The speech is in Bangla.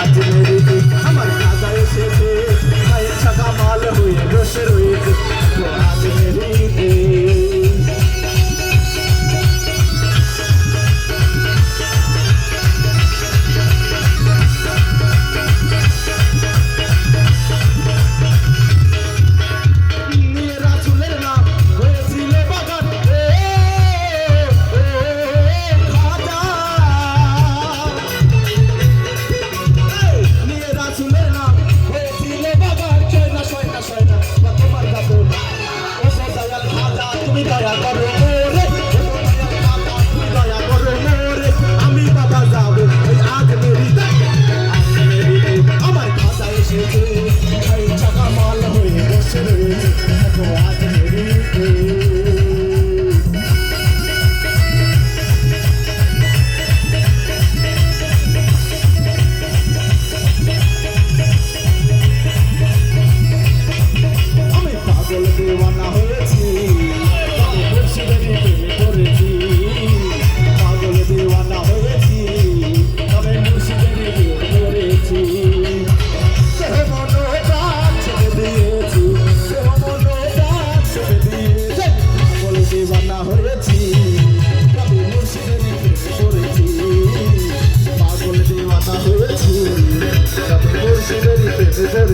আজ মেরি তারা করো দিওয়ানা হয়েছি কবি মুর্শিদের করেছি পাগল দিওয়ানা হয়েছি কবি মুর্শিদের করেছি